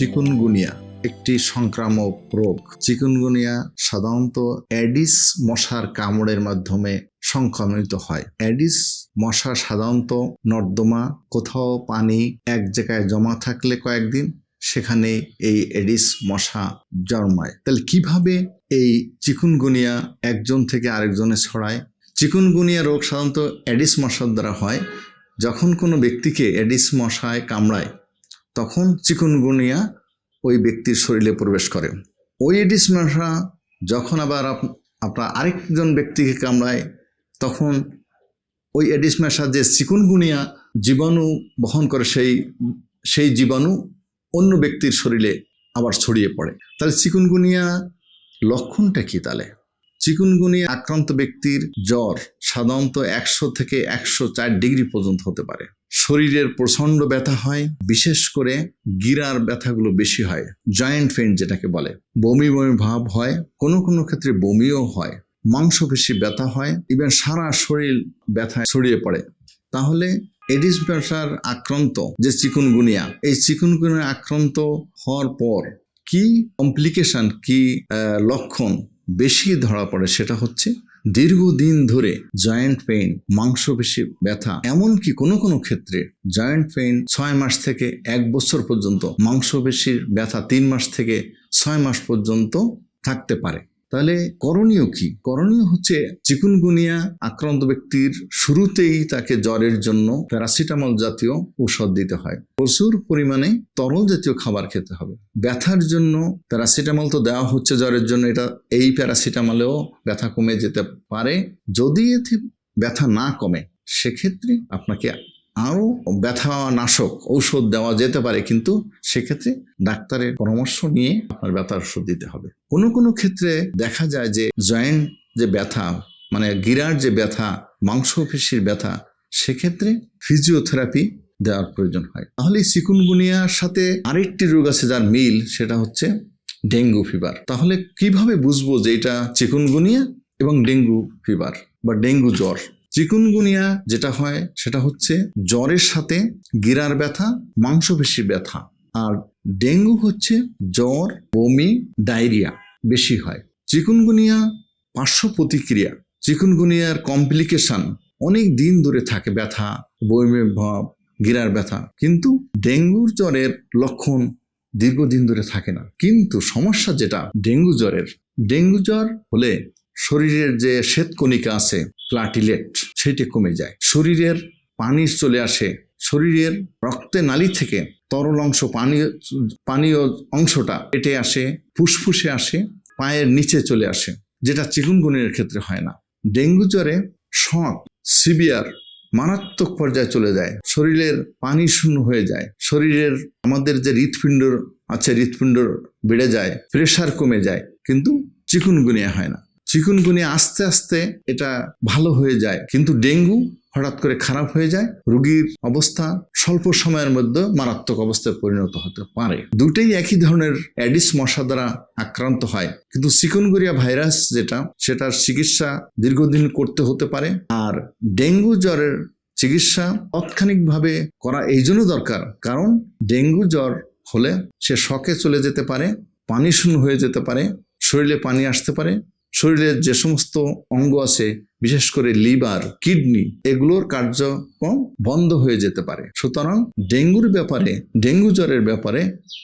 Chikungunya, একটি সংক্রামক রোগ। চিকুনগুনিয়া সাধারণত অ্যাডিস মশার কামড়ের মাধ্যমে সংক্রমিত হয়। অ্যাডিস মশা সাধারণত নর্দমা, কোথাও পানি এক জায়গায় জমা থাকলে কয়েকদিন সেখানে এই এডিস মশা জন্মায়। তাহলে কীভাবে এই চিকুনগুনিয়া একজন থেকে আরেকজনে ছড়ায়? চিকুনগুনিয়া রোগ সাধারণত অ্যাডিস মশার দ্বারা হয়। যখন কোনো ব্যক্তিকে অ্যাডিস মশায় কামড়ায়, তখন চিকুনগুনিয়া ওই ব্যক্তির শরীরে প্রবেশ করে। ওই এডিস মশা যখন আবার আপ- আপনার আরেকজন ব্যক্তিকে কামড়ায়, তখন ওই এডিস মশা যে চিকুনগুনিয়া জীবাণু বহন করে সেই সেই জীবাণু অন্য ব্যক্তির শরীরে আবার ছড়িয়ে পড়ে। তাহলে চিকুনগুনিয়া লক্ষণটা কী তাহলে? চিকুনগুনিয়া আক্রান্ত ব্যক্তির জ্বর সাধারণত একশো থেকে একশো চার ডিগ্রি পর্যন্ত হতে পারে। শরীরের প্রচণ্ড ব্যথা হয়, বিশেষ করে গিরার ব্যথাগুলো বেশি হয়, জয়েন্ট পেইন যেটাকে বলে। বমি বমি ভাব হয়, কোনো কোনো ক্ষেত্রে বমিও হয়, মাংসপেশি ব্যথা হয় ইভেন সারা শরীর ব্যথায় ছড়িয়ে পড়ে। তাহলে এডিস ব্যথার আক্রান্ত যে চিকুনগুনিয়া, এই চিকুনগুনিয়া আক্রান্ত হওয়ার পর কি কমপ্লিকেশন, কি লক্ষণ বেশি ধরা পড়ে সেটা হচ্ছে দীর্ঘদিন ধরে জয়েন্ট পেইন মাংসপেশি ব্যথা, এমনকি কোনো কোনো ক্ষেত্রে জয়েন্ট পেইন ছয় মাস থেকে এক বছর পর্যন্ত, মাংসপেশির ব্যথা তিন মাস থেকে ছয় মাস পর্যন্ত থাকতে পারে। তাহলে করণীয় কি? করণীয় হচ্ছে চিকুনগুনিয়া আক্রান্ত ব্যক্তির শুরুতেই তাকে জ্বরের জন্য প্যারাসিটামল জাতীয় ঔষধ দিতে হয়। প্রচুর পরিমাণে তরল জাতীয় খাবার খেতে হবে। ব্যথার জন্য প্যারাসিটামল তো দেওয়া হচ্ছে জ্বরের জন্য, এটা এই প্যারাসিটামলেও ব্যথা কমে যেতে পারে। যদি এতে ব্যথা না কমে, সেক্ষেত্রে আপনাকে আরও ব্যথা নাশক ঔষধ দেওয়া যেতে পারে, কিন্তু সেক্ষেত্রে ডাক্তারের পরামর্শ নিয়ে আপনার ব্যথার ওষুধ দিতে হবে। কোনো কোনো ক্ষেত্রে দেখা যায় যে জয়েন্ট যে ব্যথা মানে গিরার যে ব্যথা, মাংসপেশির ব্যথা, সেক্ষেত্রে ফিজিওথেরাপি দেওয়ার প্রয়োজন হয়। তাহলে চিকুনগুনিয়ার সাথে আরেকটি রোগ আছে যার মিল, সেটা হচ্ছে ডেঙ্গু ফিভার। তাহলে কীভাবে বুঝব যে এটা চিকুনগুনিয়া এবং ডেঙ্গু ফিভার বা ডেঙ্গু জ্বর? চিকুনগুনিয়া যেটা হয়, সেটা হচ্ছে জ্বরের সাথে গিরার ব্যথা, মাংসপেশির ব্যথা। আর ডেঙ্গু হচ্ছে জ্বর, বমি, ডায়রিয়া বেশি হয়। চিকুনগুনিয়া পার্শ্ব প্রতিক্রিয়া, চিকুনগুনিয়ার কমপ্লিকেশন, অনেক দিন ধরে থাকে ব্যথা, বমি ভাব গিরার ব্যথা। কিন্তু ডেঙ্গুর জ্বরের লক্ষণ দীর্ঘদিন ধরে থাকে না। কিন্তু সমস্যা যেটা, ডেঙ্গু জ্বরের। ডেঙ্গু জ্বর হলে শরীরের যে শ্বেতকণিকা আছে প্লাটিলেট সেটি কমে যায়। শরীরের পানি চলে আসে। শরীরের রক্তে নালী থেকে তরল অংশ পানীয় পানীয় অংশটা পেটে আসে, ফুসফুসে আসে, পায়ের নিচে চলে আসে, যেটা চিকুনগুনির ক্ষেত্রে হয় না। ডেঙ্গু জ্বরে শক সিভিয়ার, মারাত্মক পর্যায়ে চলে যায়। শরীরের পানি শূন্য হয়ে যায়। শরীরের, আমাদের যে হৃৎপিণ্ড আছে, হৃৎপিণ্ড বেড়ে যায়, প্রেশার কমে যায়, কিন্তু চিকুনগুনিয়া হয় না। চিকুনগুনিয়া আস্তে আস্তে এটা ভালো হয়ে যায়। কিন্তু ডেঙ্গু হঠাৎ করে খারাপ হয়ে যায়, রোগীর অবস্থা স্বল্প সময়ের মধ্যে মারাত্মক অবস্থায় পরিণত হতে পারে। দুটেই একই ধরনের অ্যাডিস মশা দ্বারা আক্রান্ত হয়। কিন্তু চিকুনগুনিয়া ভাইরাস যেটা, সেটার চিকিৎসা দীর্ঘদিন করতে হতে পারে। আর ডেঙ্গু জ্বরের চিকিৎসা তাৎক্ষণিকভাবে করা এই জন্য দরকার। কারণ ডেঙ্গু জ্বর হলে সে শখে চলে যেতে পারে, পানি শূন্য হয়ে যেতে পারে, শরীরে পানি আসতে পারে শরীরের যে সমস্ত অঙ্গ আছে, বিশেষ করে লিভার, কিডনি, এগুলোর কার্যক্রম বন্ধ হয়ে যেতে পারে। সুতরাং ডেঙ্গুর ব্যাপারে, ডেঙ্গু জ্বরের ব্যাপারে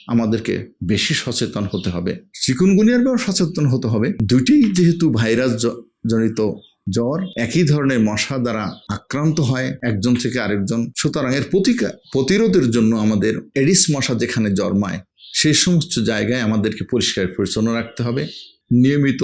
আমাদেরকে বেশি সচেতন হতে হবে। চিকুনগুনিয়ার ব্যাপারে সচেতন হতে হবে। দুটি যেহেতু ভাইরাস জনিত জ্বর, একই ধরনের মশা দ্বারা আক্রান্ত হয় একজন থেকে আরেকজন। সুতরাং এর প্রতিকার প্রতিরোধের জন্য আমাদের এডিস মশা যেখানে জন্মায়, সেই সমস্ত জায়গায় আমাদেরকে পরিষ্কার পরিচ্ছন্ন রাখতে হবে। নিয়মিত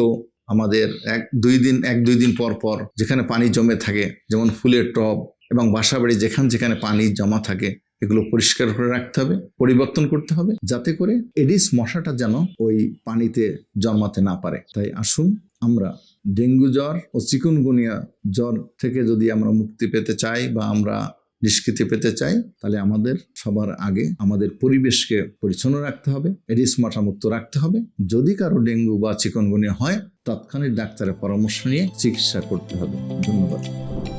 আমাদের এক, দুই দিন, এক, দুই দিন পর পর যেখানে পানি জমে থাকে, যেমন ফুলের টব এবং বাসাবাড়ি যেখানে যেখানে পানি জমা থাকে, এগুলো পরিষ্কার করে রাখতে হবে, পরিবর্তন করতে হবে, যাতে করে এডিস মশাটা যেন ওই পানিতে জন্মাতে না পারে। তাই আসুন, আমরা ডেঙ্গু জ্বর ও চিকুনগুনিয়া জ্বর থেকে যদি আমরা মুক্তি পেতে চাই বা আমরা নিষ্কৃতি পেতে চাই, তাহলে আমাদের সবার আগে আমাদের পরিবেশকে পরিচ্ছন্ন রাখতে হবে এডিস মাঠামুক্ত মুক্ত রাখতে হবে। যদি কারও ডেঙ্গু বা চিকনগুনিয়া হয়, তৎক্ষণিক ডাক্তারের পরামর্শ নিয়ে চিকিৎসা করতে হবে। ধন্যবাদ।